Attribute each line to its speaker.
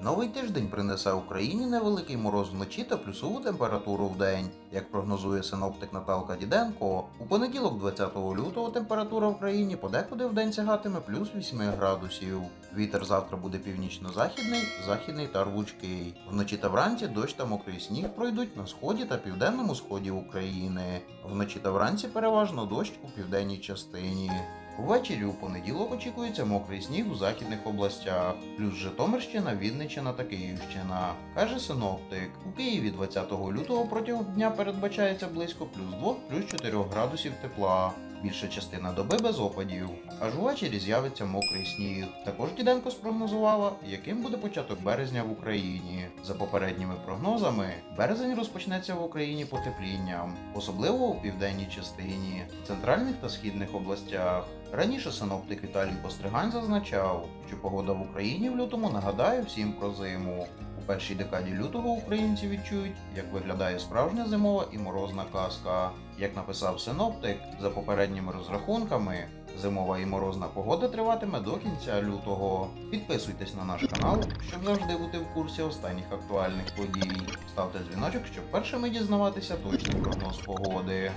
Speaker 1: Новий тиждень принесе Україні невеликий мороз вночі та плюсову температуру в день. Як прогнозує синоптик Наталка Діденко, у понеділок 20 лютого температура в країні подекуди в день сягатиме плюс 8 градусів. Вітер завтра буде північно-західний, західний та рвучкий. Вночі та вранці дощ та мокрий сніг пройдуть на сході та південному сході України. Вночі та вранці переважно дощ у південній частині. Увечері у понеділок очікується мокрий сніг у західних областях, плюс Житомирщина, Вінниччина та Київщина. Каже синоптик. У Києві 20 лютого протягом дня передбачається близько плюс 2, плюс 4 градусів тепла. Більша частина доби без опадів. Аж увечері з'явиться мокрий сніг. Також Діденко спрогнозувала, яким буде початок березня в Україні. За попередніми прогнозами, березень розпочнеться в Україні потеплінням, особливо у південній частині, центральних та східних областях. Раніше синоптик Віталій Постригань зазначав, що погода в Україні в лютому нагадає всім про зиму. Першій декаді лютого українці відчують, як виглядає справжня зимова і морозна казка. Як написав синоптик, за попередніми розрахунками, зимова і морозна погода триватиме до кінця лютого. Підписуйтесь на наш канал, щоб завжди бути в курсі останніх актуальних подій. Ставте дзвіночок, щоб першими дізнаватися точний прогноз погоди.